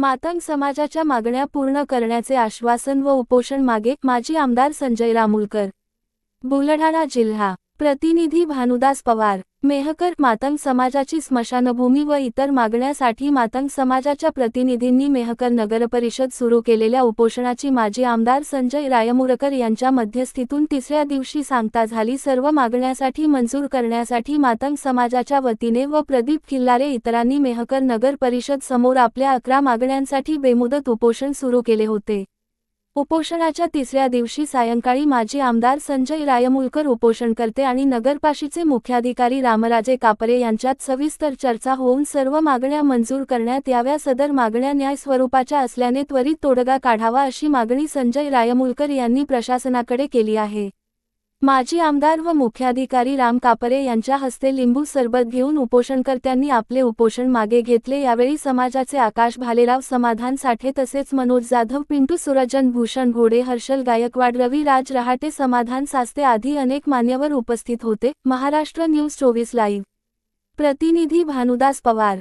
मातंग समाजाच्या मागण्या पूर्ण करण्याचे आश्वासन व उपोषण मागे माजी आमदार संजय रामुलकर. बुलढाणा जिल्हा प्रतिनिधी भानुदास पवार मेहकर मातंग समाजाची स्मशानभूमी व इतर मागण्यासाठी मातंग समाजाच्या प्रतिनिधींनी मेहकर नगरपरिषद सुरू केलेल्या उपोषणाची माजी आमदार संजय रायमुरकर यांच्या मध्यस्थीतून तिसऱ्या दिवशी सांगता झाली. सर्व मागण्यासाठी मंजूर करण्यासाठी मातंग समाजाच्या वतीने व प्रदीप खिल्लारे इतरांनी मेहकर नगर परिषद समोर आपल्या अकरा मागण्यांसाठी बेमुदत उपोषण सुरू केले होते. उपोषणाच्या तिसऱ्या दिवशी सायंकाळी माजी आमदार संजय रायमुलकर उपोषणकर्ते आणि नगरपाशीचे मुख्याधिकारी रामराजे कापरे यांच्यात सविस्तर चर्चा होऊन सर्व मागण्या मंजूर करण्यात याव्या सदर मागण्या न्याय स्वरूपाच्या असल्याने त्वरित तोडगा काढावा अशी मागणी संजय रायमुलकर यांनी प्रशासनाकडे केली आहे. माजी आमदार व मुख्याधिकारी राम कापरे यांच्या हस्ते लिंबू सरबत घेऊन उपोषणकर्त्यांनी आपले उपोषण मागे घेतले. यावेळी समाजाचे आकाश भालेराव समाधान साठे तसेच मनोज जाधव पिंटू सुरजन भूषण घोडे हर्षल गायकवाड रवी राज रहाटे समाधान सास्ते आदी अनेक मान्यवर उपस्थित होते. महाराष्ट्र न्यूज चोवीस लाईव्ह. प्रतिनिधी भानुदास पवार.